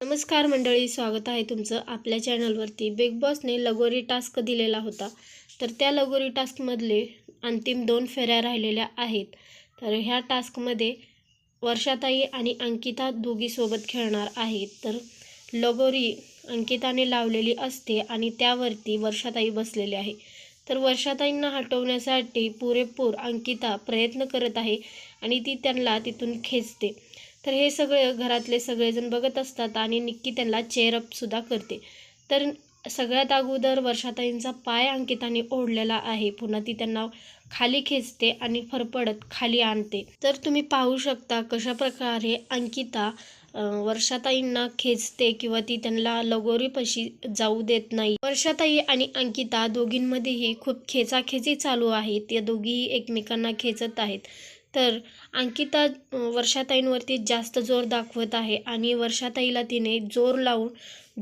नमस्कार मंडळी स्वागत आहे तुमचं आपल्या चॅनलवरती. बिग बॉसने लगोरी टास्क दिलेला होता. तर त्या लगोरी टास्कमधले अंतिम दोन फेऱ्या राहिलेल्या आहेत. तर ह्या टास्कमध्ये वर्षाताई आणि अंकिता दोघीसोबत खेळणार आहेत. तर लगोरी अंकिताने लावलेली असते आणि त्यावरती वर्षाताई बसलेली आहे. तर वर्षाताईंना हटवण्यासाठी पुरेपूर अंकिता प्रयत्न करत आहे आणि ती त्यांना तिथून खेचते. तर हे सगळे घरातले सगळेजण बघत असतात आणि निक्की त्यांना चेअरअपसुद्धा करते. तर सगळ्यात अगोदर वर्षाताईंचा पाय अंकिताने ओढलेला आहे. पुन्हा ती त्यांना खाली खेचते आणि फरफडत खाली आणते. तर तुम्ही पाहू शकता कशा प्रकारे अंकिता वर्षाताईंना खेचते किंवा ती त्यांना लगोरीपाशी जाऊ देत नाही. वर्षाताई आणि अंकिता दोघींमध्येही खूप खेचाखेची चालू आहे त्या दोघीही एकमेकांना खेचत आहेत. तर अंकिता वर्षाताईंवरती जास्त जोर दाखवत आहे आणि वर्षाताईला तिने जोर लावून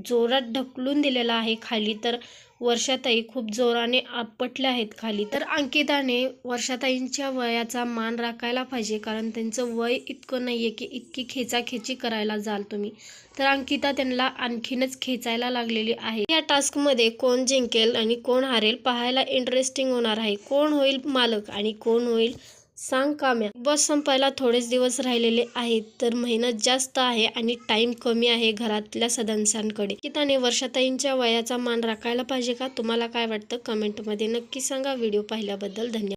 जोरात ढकलून दिलेला आहे खाली. तर वर्षाताई खूप जोराने आपटल्या आहेत खाली. तर अंकिताने वर्षाताईंच्या वयाचा मान राखायला पाहिजे कारण त्यांचं वय इतकं नाही आहे की इतकी खेचाखेची करायला जाल तुम्ही. तर अंकिता त्यांना आणखीनच खेचायला लागलेली आहे. या टास्कमध्ये कोण जिंकेल आणि कोण हारेल पाहायला इंटरेस्टिंग होणार आहे. कोण होईल मालक आणि कोण होईल सांग काम्या बस संपायला थोडेच दिवस राहिलेले आहेत तर मेहनत जास्त आहे आणि टाइम कमी आहे घरातल्या सदस्यांकडे. किताने वर्षाताईंच्या वयाचा मान राखायला पाहिजे का? तुम्हाला काय वाटतं? कमेंटमध्ये नक्की सांगा. व्हिडिओ पाहिल्याबद्दल धन्यवाद.